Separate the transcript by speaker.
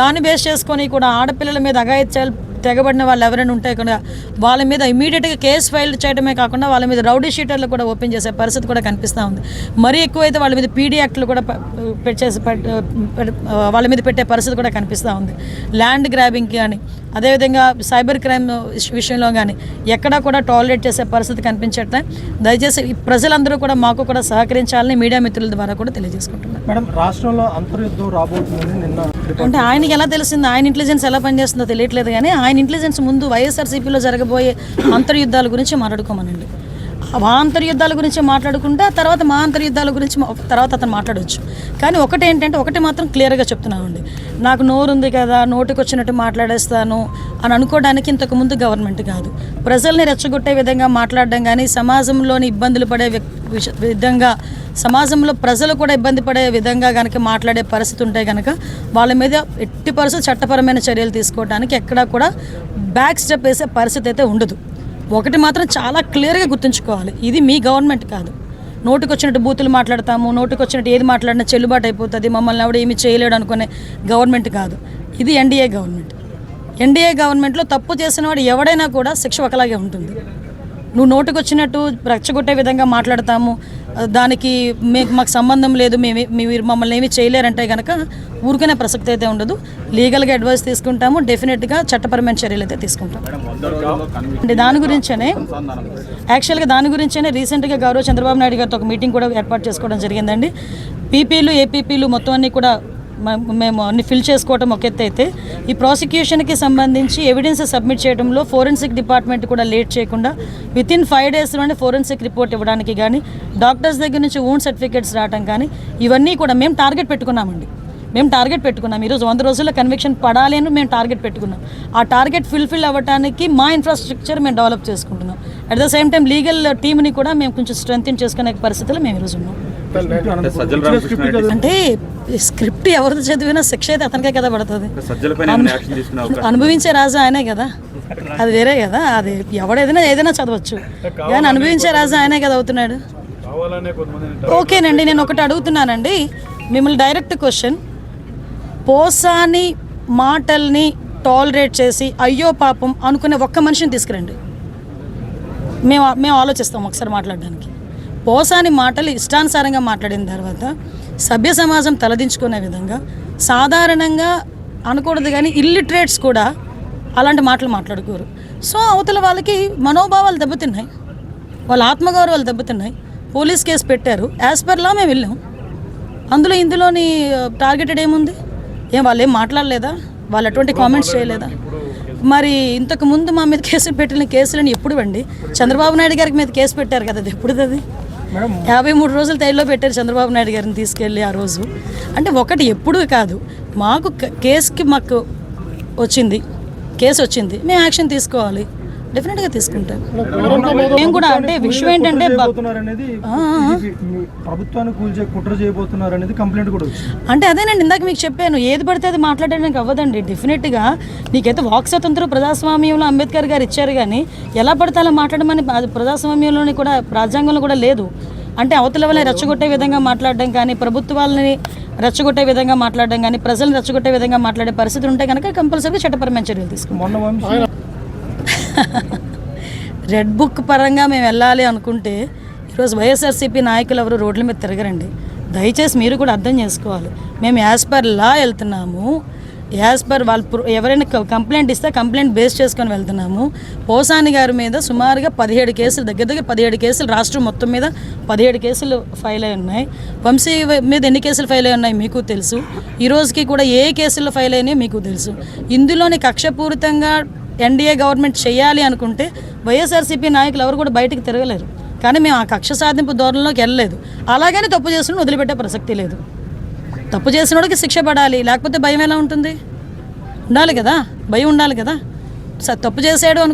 Speaker 1: దాన్ని బేస్ చేసుకొని కూడా ఆడపిల్లల మీద అఘాయిత్యాలు తెగబడిన వాళ్ళు ఎవరైనా ఉంటే కూడా వాళ్ళ మీద ఇమీడియట్గా కేసు ఫైల్ చేయడమే కాకుండా వాళ్ళ మీద రౌడీ షీటర్లు కూడా ఓపెన్ చేసే పరిస్థితి కూడా కనిపిస్తూ ఉంది. మరీ ఎక్కువైతే వాళ్ళ మీద పీడీ యాక్ట్లు కూడా పెట్టేసి వాళ్ళ మీద పెట్టే పరిస్థితి కూడా కనిపిస్తూ ఉంది. ల్యాండ్ గ్రాబింగ్ కానీ అదేవిధంగా సైబర్ క్రైమ్ విషయంలో కానీ ఎక్కడా కూడా టాలరేట్ చేసే పరిస్థితి కనిపించట్లే. దయచేసి ఈ ప్రజలందరూ కూడా మాకు కూడా సహకరించాలని మీడియా మిత్రుల ద్వారా కూడా తెలియజేసుకుంటున్నాను
Speaker 2: మేడం రాష్ట్రంలో అంతర్యుద్ధం రాబోతుందని నిన్న
Speaker 1: అంటే ఆయనకి ఎలా తెలిసింది? ఆయన ఇంటెలిజెన్స్ ఎలా పనిచేస్తుందో తెలియట్లేదు కానీ ఆయన ఇంటెలిజెన్స్ ముందు వైఎస్ఆర్సీపీలో జరగబోయే అంతర్యుద్ధాల గురించి మాట్లాడుకోమనండి. ఆ అంతర్యుద్ధాల గురించి మాట్లాడుకుంటే ఆ తర్వాత మా అంతర్యుద్ధాల గురించి తర్వాత అతను మాట్లాడవచ్చు కానీ ఒకటి ఏంటంటే ఒకటి మాత్రం క్లియర్గా చెప్తున్నామండి నాకు నోరు ఉంది కదా నోటికి వచ్చినట్టు మాట్లాడేస్తాను అని అనుకోవడానికి ఇంతకుముందు గవర్నమెంట్ కాదు. ప్రజల్ని రెచ్చగొట్టే విధంగా మాట్లాడడం కానీ సమాజంలోని ఇబ్బందులు పడే విష- విధంగా సమాజంలో ప్రజలు కూడా ఇబ్బంది పడే విధంగా కనుక మాట్లాడే పరిస్థితి ఉంటే కనుక వాళ్ళ మీద ఎట్టి పరిస్థితి చట్టపరమైన చర్యలు తీసుకోవడానికి ఎక్కడా కూడా బ్యాక్ స్టెప్ వేసే పరిస్థితి అయితే ఉండదు. ఒకటి మాత్రం చాలా క్లియర్గా గుర్తుంచుకోవాలి. ఇది మీ గవర్నమెంట్ కాదు. నోటికొచ్చినట్టు బూతులు మాట్లాడతాము నోటికి వచ్చినట్టు ఏది మాట్లాడినా చెల్లుబాటు అయిపోతుంది మమ్మల్ని ఎవడు ఏమి చేయలేడు అనుకునే గవర్నమెంట్ కాదు. ఇది ఎన్డీఏ గవర్నమెంట్ ఎన్డీఏ గవర్నమెంట్లో తప్పు చేసిన వాడు ఎవడైనా కూడా శిక్ష ఒకలాగే ఉంటుంది. నువ్వు నోటుకొచ్చినట్టు రెచ్చగొట్టే విధంగా మాట్లాడతాము దానికి మీకు మాకు సంబంధం లేదు మేము మీరు మమ్మల్ని ఏమీ చేయలేరంటే కనుక ఊరికనే ప్రసక్తి అయితే ఉండదు. లీగల్గా అడ్వైస్ తీసుకుంటాము డెఫినెట్గా చట్టపరమైన చర్యలు అయితే తీసుకుంటాం. అంటే దాని గురించనే యాక్చువల్గా దాని గురించనే రీసెంట్గా గౌరవ చంద్రబాబు నాయుడు గారితో ఒక మీటింగ్ కూడా ఏర్పాటు చేసుకోవడం జరిగిందండి. పీపీలు ఏపీపీలు మొత్తం అన్ని కూడా మేము అన్ని ఫిల్ చేసుకోవటం ఒక ఎత్తు అయితే ఈ ప్రాసిక్యూషన్కి సంబంధించి ఎవిడెన్స్ సబ్మిట్ చేయడంలో ఫోరెన్సిక్ డిపార్ట్మెంట్ కూడా లేట్ చేయకుండా విత్ ఇన్ ఫైవ్ డేస్లోనే ఫోరెన్సిక్ రిపోర్ట్ ఇవ్వడానికి కానీ డాక్టర్స్ దగ్గర నుంచి ఓన్ సర్టిఫికేట్స్ రావడం కానీ ఇవన్నీ కూడా మేము టార్గెట్ పెట్టుకున్నామండి. మేము టార్గెట్ పెట్టుకున్నాం. ఈరోజు వంద రోజుల్లో కన్విక్షన్ పడాలి అని మేము టార్గెట్ పెట్టుకున్నాం. ఆ టార్గెట్ ఫుల్ఫిల్ అవ్వడానికి మా ఇన్ఫ్రాస్ట్రక్చర్ మేము డెవలప్ చేసుకుంటున్నాం. At the same time legal టీమ్ని కూడా మేము కొంచెం స్ట్రెంగ్ చేసుకునే పరిస్థితులు మేము ఈరోజు ఉన్నాం. అంటే స్క్రిప్ట్ ఎవరిది చదివినా శిక్ష అయితే అతనికే కదా పడుతుంది. అనుభవించే రాజు ఆయనే కదా. అది వేరే కదా. అది ఎవడేదైనా ఏదైనా చదవచ్చు. కానీ అనుభవించే రాజు ఆయనే కదా అవుతున్నాడు. ఓకేనండి నేను ఒకటి అడుగుతున్నానండి. మిమ్మల్ని డైరెక్ట్ క్వశ్చన్ పోసాని మాటల్ని టాలరేట్ చేసి అయ్యో పాపం అనుకునే ఒక్క మనిషిని తీసుకురండి. మేము మేము ఆలోచిస్తాం ఒకసారి మాట్లాడడానికి. పోసాని మాటలు ఇష్టానుసారంగా మాట్లాడిన తర్వాత సభ్య సమాజం తలదించుకునే విధంగా సాధారణంగా అనకూడదు కానీ ఇల్లిటరేట్స్ కూడా అలాంటి మాటలు మాట్లాడుకోరు. సో అవతల వాళ్ళకి మనోభావాలు దెబ్బతిన్నాయి. వాళ్ళ ఆత్మగౌరవాలు దెబ్బతిన్నాయి. పోలీస్ కేసు పెట్టారు. యాజ్ పర్లా మేము వెళ్ళాం. అందులో ఇందులోని టార్గెటెడ్ ఏముంది? ఏం వాళ్ళు ఏం మాట్లాడలేదా? వాళ్ళు ఎటువంటి కామెంట్స్ చేయలేదా? మరి ఇంతకు ముందు మా మీద కేసులు పెట్టిన కేసులని ఎప్పుడు అండి? చంద్రబాబు నాయుడు గారికి మీద కేసు పెట్టారు కదా అది ఎప్పుడు అది? యాభై మూడు రోజులు తైల్లో పెట్టారు చంద్రబాబు నాయుడు గారిని తీసుకెళ్ళి ఆ రోజు. అంటే ఒకటి ఎప్పుడు కాదు మాకు కేసుకి మాకు వచ్చింది కేసు వచ్చింది మేము యాక్షన్ తీసుకోవాలి. డెఫినెట్గా తీసుకుంటాం. మేము కూడా అంటే విషయం ఏంటంటే
Speaker 2: ప్రభుత్వాన్ని కూల్చే కుట్ర చేయబోతున్నారనేది కంప్లైంట్ కూడా
Speaker 1: అంటే అదేనండి ఇందాక మీకు చెప్పాను ఏది పడితే అది మాట్లాడడానికి అవ్వదండి. డెఫినెట్గా నీకైతే వాక్ స్వతంత్రం ప్రజాస్వామ్యంలో అంబేద్కర్ గారు ఇచ్చారు కానీ ఎలా పడితే అలా మాట్లాడమని అది ప్రజాస్వామ్యంలోని కూడా రాజ్యాంగంలో కూడా లేదు. అంటే అవతల వాళ్ళని రెచ్చగొట్టే విధంగా మాట్లాడడం కానీ ప్రభుత్వాలని రెచ్చగొట్టే విధంగా మాట్లాడడం కానీ ప్రజల్ని రెచ్చగొట్టే విధంగా మాట్లాడే పరిస్థితి ఉంటే కనుక కంపల్సరీగా చట్టపరమైన చర్యలు తీసుకుంటాం. రెడ్ బుక్ పరంగా మేము వెళ్ళాలి అనుకుంటే ఈరోజు వైఎస్ఆర్సీపీ నాయకులు ఎవరు రోడ్ల మీద తిరగరండి. దయచేసి మీరు కూడా అర్థం చేసుకోవాలి. మేము యాజ్ పర్ లా వెళ్తున్నాము. యాజ్ పర్ వాళ్ళు ఎవరైనా క- కంప్లైంట్ ఇస్తే కంప్లైంట్ బేస్ చేసుకొని వెళ్తున్నాము. పోసాని గారి మీద సుమారుగా పదిహేడు కేసులు దగ్గర దగ్గర పదిహేడు కేసులు రాష్ట్రం మొత్తం మీద పదిహేడు కేసులు ఫైల్ అయి ఉన్నాయి. వంశీ మీద ఎన్ని కేసులు ఫైల్ అయి ఉన్నాయి మీకు తెలుసు. ఈ రోజుకి కూడా ఏ కేసులు ఫైల్ అయినాయో మీకు తెలుసు. ఇందులోని కక్షపూరితంగా ఎన్డీఏ గవర్నమెంట్ చేయాలి అనుకుంటే వైఎస్ఆర్సీపీ నాయకులు ఎవరు కూడా బయటకు తిరగలేరు. కానీ మేము ఆ కక్ష సాధింపు ధోరణిలోకి వెళ్ళలేదు. అలాగని తప్పు చేసిన వదిలిపెట్టే ప్రసక్తి లేదు. తప్పు చేసినోడికి శిక్ష పడాలి. లేకపోతే భయం ఎలా ఉంటుంది? ఉండాలి కదా? భయం ఉండాలి కదా? తప్పు చేసాడు అను